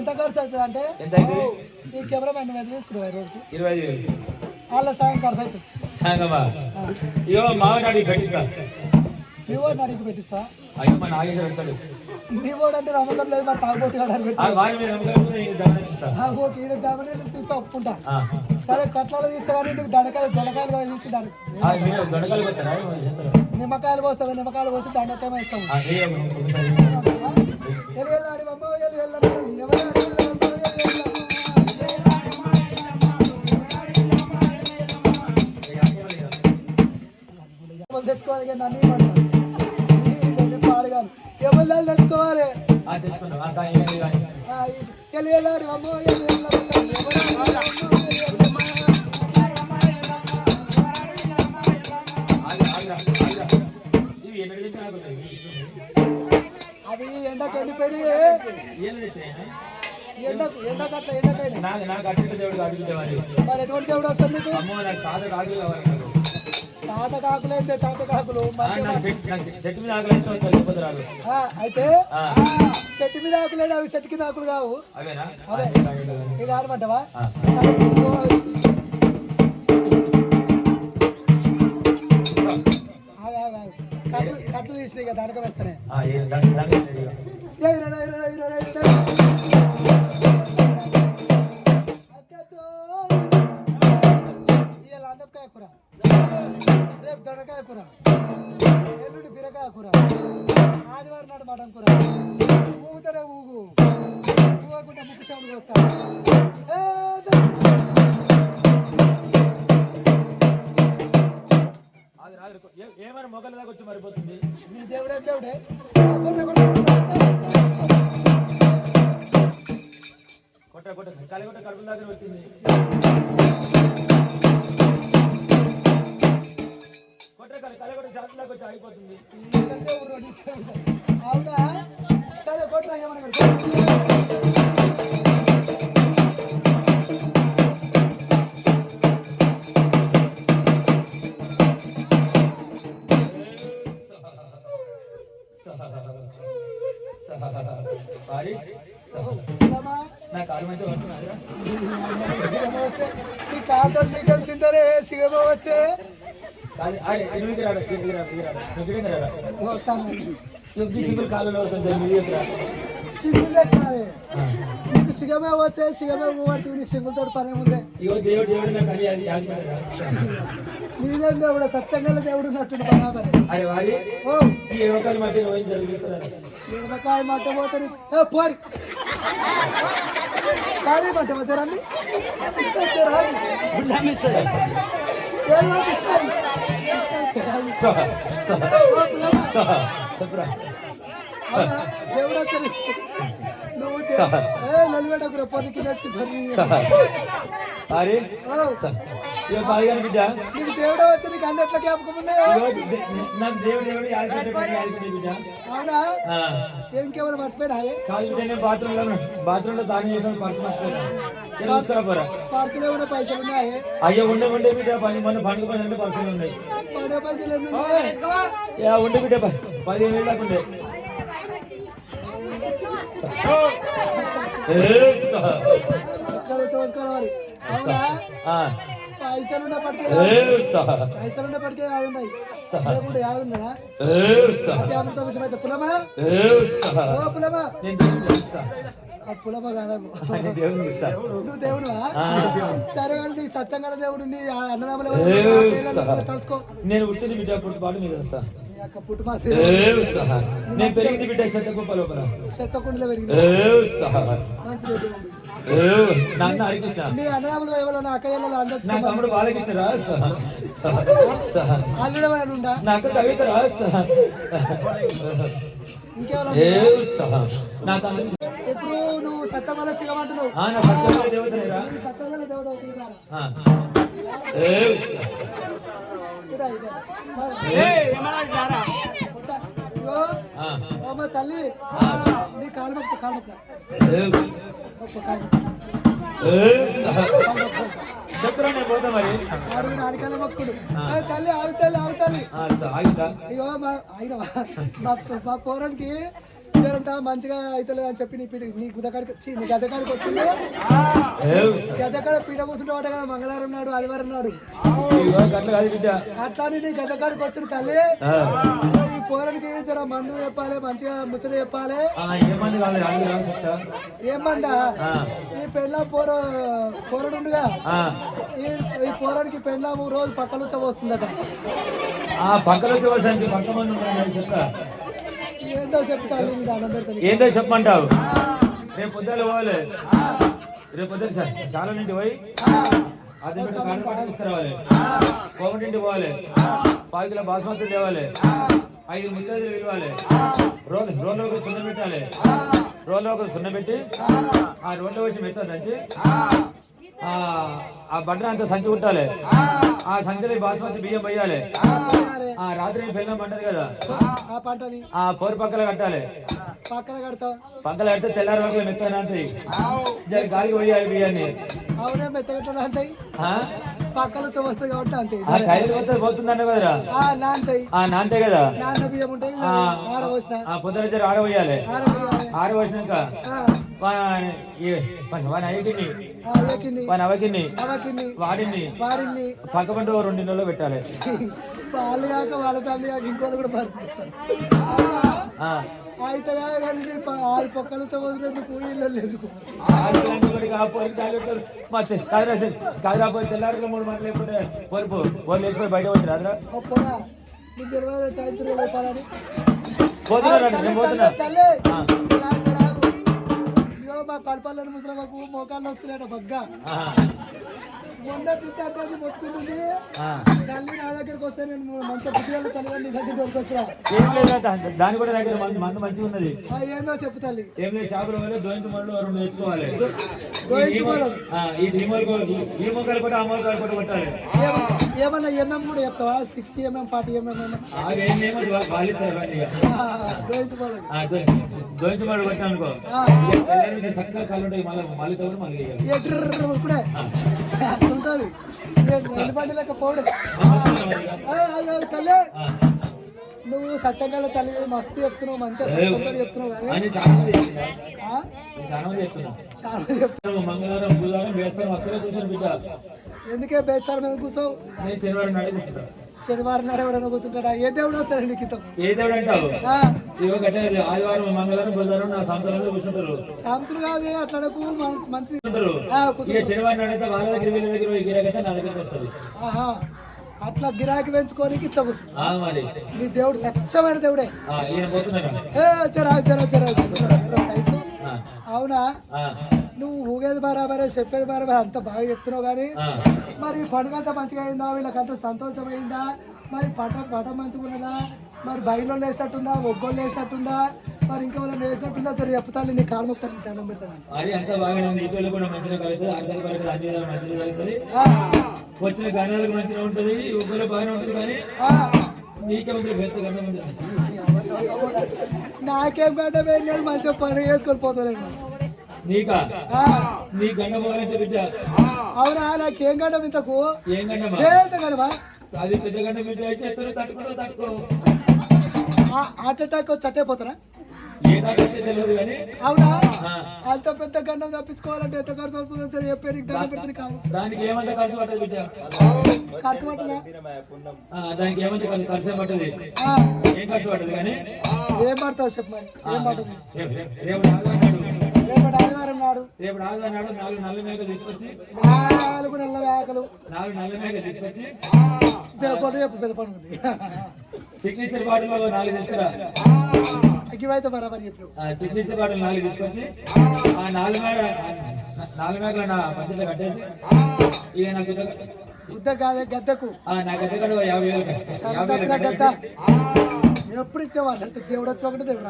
ఎంత ఖర్చు అవుతుంది అంటే? ఈ కెమెరా మ్యాన్ మీద తీసుకున్నావు ఇరవై ఐదు వేలు. వాళ్ళ సాయం ఖర్చు అవుతుంది. ఇగో పెట్టిస్తా. మీ పెట్టిస్తా. అయ్యో మా నాగేశ్వర పెడతాడు. మీ వాడు అంటే నమ్మకం లేదు మరి ఇస్తా. ఓకే ఈడ జామని తీస్తా ఒప్పుకుంటా. సరే కట్లలో తీస్తా కానీ నీకు దొండకాయలు చూసి చేస్తారు. నిమ్మకాయలు పోస్తావు నిమ్మకాయలు పోసి దండకాయ ఇస్తాము ఆ, వేయమ్మా, ఒకసారి. ఎవరాడి ఎవరు తెచ్చుకోవాలి కానీ నన్ను ఎవరు తెచ్చుకోవాలి ఆ, తెచ్చుకున్నాం. ఆ, కానీ, కానీ, దేవుడు వస్తుంది తాత కాకులు అయితే తాత కాకులు చెట్టు మీద ఆకలి అయితే చెట్టు మీద ఆకులేడు అవి చెట్టు కింద ఆకులు కావు. అవే. ఇక ఆడమంటావా? బీరకాయ కూర. ఆదివారం నాడు మటన్ కూర. ఊగుతారే ఊగు. ఊగకుండా ముక్కు షాపులకు వస్తా ఏమైనా మొగల దాకా వచ్చి మరిపోతుంది? నీ దేవుడే దేవుడే. కొట్ట, కొట్ట, కొట్ట. కొట్ట కొట్ట కలి కొట్ట కడుపుల దగ్గర వచ్చింది కలి కలి వచ్చి ఆగిపోతుంది. సరే కొట్రా ఏమన్నా కాలంలో నీకు సిగమే వచ్చే సిగమే పోవట్టు నీకు సిగ్గులతో పని పెట్టరా. నీదేం దేవుడు? సత్యంగా దేవుడు ఉన్నట్టు బరాబరి ఓ. మిరపకాయ మట్ట పోతుంది పోరి. ఖాళీ మట్ట పోతారండి చెప్పురా దేవుడు వచ్చాడు నువ్వు దే- ఏ నలిగడకు పొరికి తినేసుకు సరి అరే ఓ, ఇక బాగా బిడ్డ నీకు దేవుడే వచ్చి నీకు అన్నిట్లో జ్ఞాపకం ఉన్నాయో ఇగో దే- నాకు దేవుడు దేవుడు యాదిపెట్టే యాదిపెట్టే బిడ్డ అవునా ఆ. ఇంకెవరు మర్చిపోయినా కాదు బిడ్డ నేను బాత్రూమ్లో బాత్రూమ్లో దాని చేసిన పర్సు మర్చిపోయాను నేను తీసుకురా పోరా పార్సల్ ఏమైనా పైసలు ఉన్నాయే? అయ్యో ఉండే ఉండే బిడ్డ మన పండుగ అంటే పర్సులు ఉన్నాయి పడే పైసలు ఉండే బిడ్డ పదిహేను వేలు దాకా ఉండే. పైసలు పైసలు ఉన్న పడితే యాభై ఉన్నాయి యాభై పులమా? పులమా? పులమ కాదేమో. నువ్వు దేవుడువా ఆ. సరే నీ సత్యంగా దేవుడు నీ అన్నదమ్ముల తలుచుకో. నేను పుట్టింది బిడ్డ పుట్టుబాటు మీద వస్తా. నీ యొక్క పుట్టుమాసి ఏ సహ. నేను పెరిగింది బిడ్డ చెత్త కుప్ప లోపల. చెత్తకుండలో పెరిగింది. ఏ సహ. మంచిది దేవుడు. ఏ నాన్న హరికృష్ణ. నీ అన్నదమ్ములు ఎవరో నా అక్కయ్యలో అందరికి నా తమ్ముడు బాలకృష్ణ రా సహ. సహ. సహ. ఆల్రెడీ ఏమైనా ఉందా నా అక్క కవిత రా సహ. ఇంకెవరో ఏ సహ. ఇప్పుడు నువ్వు సత్యమల శివమంటున్నావు ఆ నా సత్యమైన దేవతనేరా సత్యమల దేవత అవుతుంది తల్లి నీ కాలు మొక్కు కాలు మొక్కు ఏ. మొక్కు, కాలు మొక్కు. ఏ. సహ చెప్పురా నేను పోతా మరి. వాడు నానికాల మొక్కుడు. తల్లి ఆగుతాలి ఆగుతాలి ఇగో మా ఆయన మా పోరానికి జరంతా మంచిగా అవుతలేదు అని చెప్పి నీ పీట నీ గుదకాడికి వచ్చి నీ గద్దకాడికి వచ్చింది గద్దకాడ పీట కూర్చుంటే వాట కదా మంగళవారం నాడు ఆదివారం నాడు. ఇగో గట్ల కాదు బిడ్డ. అట్లా అని నీ గద్దకాడికి వచ్చిన తల్లి ఈ పోరానికి జర మందు చెప్పాలి మంచిగా ముచ్చట చెప్పాలి. ఏమంది ఈ పెళ్ళ పోర పోరడుండగా. ఈ పోరానికి పెళ్ళాము రోజు పక్కన వస్తుందట ఆ పక్కన వచ్చే వచ్చి పక్క మంది చెప్తా ఏందో చెప్పమంటావు? రేపు పొద్దులు పోవాలి. రేపు పొద్దులు సార్ చాలా నుండి పోయి అది తీసుకురావాలి కోమటింటి పోవాలి. పావు కిలో బాస్మతి తేవాలి. ఐదు ముద్దలు విలువాలి రోడ్ రోడ్లో ఒక సున్న పెట్టాలి. రోడ్లో ఒక సున్న పెట్టి ఆ. రోడ్లో వచ్చి మెత్త దంచి ఆ. బట్టన అంత సంచి కుట్టాలి. ఆ సంచిలో ఈ బాస్మతి బియ్యం వేయాలి ఆ రాత్రి బెల్లం పంటది కదా. ఆ పంటని ఆ పోరు పక్కల కట్టాలి. పక్కన కడతా. పక్కల కడితే తెల్లారి వరకు మెత్తగా అంతే జరి గాలికి పోయాలి బియ్యాన్ని. అవునే మెత్తగట్లా అంటాయి ఆ? కాబట్టి అంతే ఆ కైలు పోతే పోతుందన్న కదరా? ఆ నాంతాయి. ఆ నాంతే కదా? నాన్న బియ్యం ఉంటాయి పొద్దున జర ఆ, వాని అయ్యకిని వాని అవకిని వాడిని వారిని పక్క పంట ఓ రెండు నెలలు పెట్టాలి. వాళ్ళు కాక వాళ్ళ ఫ్యామిలీ కాక ఇంకోళ్ళు కూడా ఆ. అయితే కానీ ఆరు పక్కల చదువుతున్నందుకు ఇళ్ళు ఎందుకు? ఆడపిల్లని కూడా ఇక ఆ పోయి చాలు పెట్టారు. మా తె- కాదురా తె- కాదురా పోయి తెల్లారిలో మూడు మాటలు లేకపోతే పోరు పో పోరు లేచిపోయి బయట వచ్చి రాదురా అప్పుడా నీకు ఇరవై టైం తిరిగి చెప్పాలని పోతున్నా నేను పోతున్నా. ఇగో మా కడపల్లని ముసలమ్మకు మోకాళ్ళు వస్తున్నాయట బగ్గా ఆ. మొన్నటి నుంచి అంటే అది మొత్తుకుంటుంది. ఆ. తల్లి నా దగ్గరికి వస్తే నేను మంచిగా పుట్టిన తల్లి నీ దగ్గర దొరికొచ్చా ఏం లేదట దాని కూడా దగ్గర మందు మంచిగా ఉన్నది. ఏందో చెప్పు తల్లి. ఏం లేదు షాపులో పోయి దోయించి మళ్ళు రెండు తెచ్చుకోవాలి. ఈ మొక్కలు ఈ మొక్కలు కూడా ఆ మొక్కలు కూడా కొట్టాలి. ఏమ- ఏమన్నా ఎంఎం కూడా చెప్తావా? సిక్స్టీ ఎంఎం ఫార్టీ ఎంఎం ఆగేమో వాళ్ళు ఇస్తారు ఇవన్నీ. ఇక. దోయించుకోలేదు ఆ, దో- దోయించి మళ్ళు కొట్టాను అనుకో చక్కగా కళ్ళు ఉంటాయి మళ్ళీ మళ్ళీ ఇప్పుడే. ఉంటుంది. బండి లెక్క పోడు తల్లి. నువ్వు సత్యంగా తల్లి మస్తు చెప్తున్నావు మంచిగా సత్యంగా చెప్తున్నావు కానీ. ఎందుకే బేస్తారు మీద కూర్చోవు? శనివారం నాడే ఎవరైనా కూర్చుంటాడా? ఏ దేవుడు వస్తాడు నీకు ఇంత ఏ దేవుడు అంటావు? ఇవో గట్టే ఆదివారం మంగళవారం బుధవారం నా కూర్చుంటారు. సాంతులు కాదు కూర్చుంటారు. కూర్చో. ఇక శనివారం వాళ్ళ దగ్గర వీళ్ళ దగ్గర గిరాకైతే నా దగ్గరికి వస్తుంది. అట్లా గిరాకీ పెంచుకొని ఇట్లా కూర్చో ఆ మరి. నీ దేవుడు సత్యమైన దేవుడే. ఈయన పోతున్నాను ఏ జరా జరా అవునా? నువ్వు ఊగేది బరాబరే చెప్పేది బరాబరే అంత బాగా చెప్తున్నావు కానీ. మరి పండుగ అంతా మంచిగా అయిందా? వీళ్ళకంత సంతోషమైందా? మరి పంట పంట మంచిగా ఉన్నదా? మరి బయలు వేసినట్టుందా ఒగ్గోళ్ళు వేసినట్టుందా మరి ఇంకా వాళ్ళని వేసినట్టుందా సరే చెప్తాను నీ కాలు మొక్తాను నీ దండం పెడతాను. అది అంతా బాగానే ఉంది. ఇటీవల కూడా మంచిగా కలుగుతుంది అర్థాలు కలుగుతుంది అన్ని విధాలు మంచిగా కలుగుతుంది ఆ, వచ్చిన గానాలకు మంచిగా ఉంటుంది. ఉగ్గులు బాగానే ఉంటుంది కానీ. నీకే ఉంది పెద్ద గంట ఉంది నాకేం గడ్డ వేరు నేను మంచిగా పని చేసుకొని పోతానండి నీకా? ఆ, నీ గండ పోవాలంటే బిడ్డ అవునా? నాకేం గడ్డం ఇంతకు? ఏం గండమా? అది పెద్ద గంట బిడ్డ తట్టుకో. తట్టుకో హార్ట్ అటాక్ చట్టైపోతారా అవునా? అంత పెద్ద గండం తప్పించుకోవాలంటే ఎంత ఖర్చు వస్తుందో సరే చెప్పే నీకు దండం పెడితే కాదు. దానికి ఏమంటే ఖర్చు పట్టదు బిడ్డ? ఖర్చు పట్టదా దానికి ఏమంటే ఖర్చు ఏం పట్టదు ఆ, ఏం ఖర్చు పట్టదు కానీ? ఏం పడతావు చెప్పు మరి? ఏం పడుతుంది ఆదివారం నాడు. రేపటి ఆదివారం నాడు. రేపు ఆదివారం నాడు నాలుగు నల్ల మేక తీసుకొచ్చి నాలుగు నెలల వేకలు నాలుగు నల్ల మేక తీసుకొచ్చి జరగకుండా రేపు పెద్ద పండుగ ఉంది. సిగ్నేచర్ బాటిల్ నాలుగు తీసుకురా. ఇవైతే బరాబర్ చెప్పు ఆ సిగ్నేచర్ బాటిల్ నాలుగు తీసుకొచ్చి ఆ నాలుగు మేక నాలుగు మేకలు నా పంచలో కట్టేసి ఇక నాకు ఉద్ద కాదే గద్దకు. ఆ, నా గద్ద కూడా యాభై వేలు యాభై వేలు గద్ద పెట్ట గద్ద ఎప్పుడు వాళ్ళు అంటే దేవుడు వచ్చి ఒకటి దేవుడు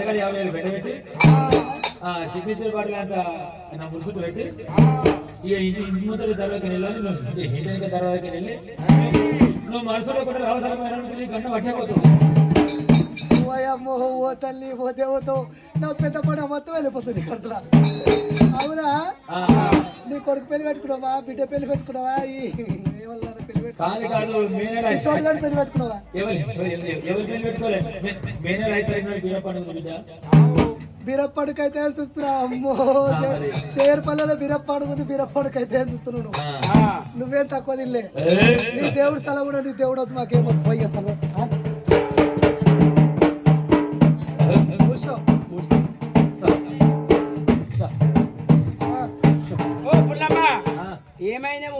కూడా యాభై వేలు ఆ సిగ్నేచర్ బాటిల్ అంతా నా ముసుగు పెట్టి. ఇక ఇంటి ఇంటి ముందర తర్వాత వెళ్ళాలి నువ్వు ఇంటి తర్వాత వెళ్ళి. నువ్వు మనసులో కూడా అవసరమైన గంట పట్టకపోతుంది ఓ అమ్మో ఓ తల్లి ఓ దేవతో నా పెద్ద పండుగ మొత్తం వెళ్ళిపోతుంది ఖర్చులా అవునా? నీ కొడుకు పెళ్ళి పెట్టుకున్నావా? బిడ్డ పెళ్ళి పెట్టుకున్నావా? కాదు కాదు మే నెల కిషోర్ గారిని పెళ్ళి పెట్టుకున్నావా? ఎవరు? ఎవరు? ఎవరు? పెళ్ళి పెట్టుకోలేదు మే- మే నెల అయితే బీర పండుగ బిడ్డ బిరప్పడుకైతే చూస్తున్నా? అమ్మో షేర్ పల్లెలో బిరప్పాడు ఉంది బిరప్పడుకైతే చూస్తున్నావు నువ్వు. ఆ, నువ్వేం తక్కువ తినలే! నీ దేవుడు కూడా నీ దేవుడు మాకేమొద్దు పోయి అసలు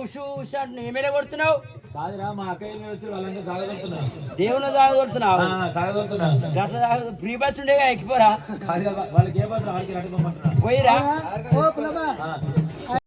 ఉషు ఉషు ఏమైనా కొడుతున్నావు. కాదురా మా అక్కయ్య మీద వచ్చి వాళ్ళంతా సాగదొరుతున్నా దేవుని సాగదొడుతున్నావు సాగదొరుతున్నా గట్ల ఫ్రీ బస్ ఉండేగా ఎక్కిపోరా. కాదు వాళ్ళకి ఏ బస్సు వాళ్ళకి అడుగుమంటున్నా పోయిరా.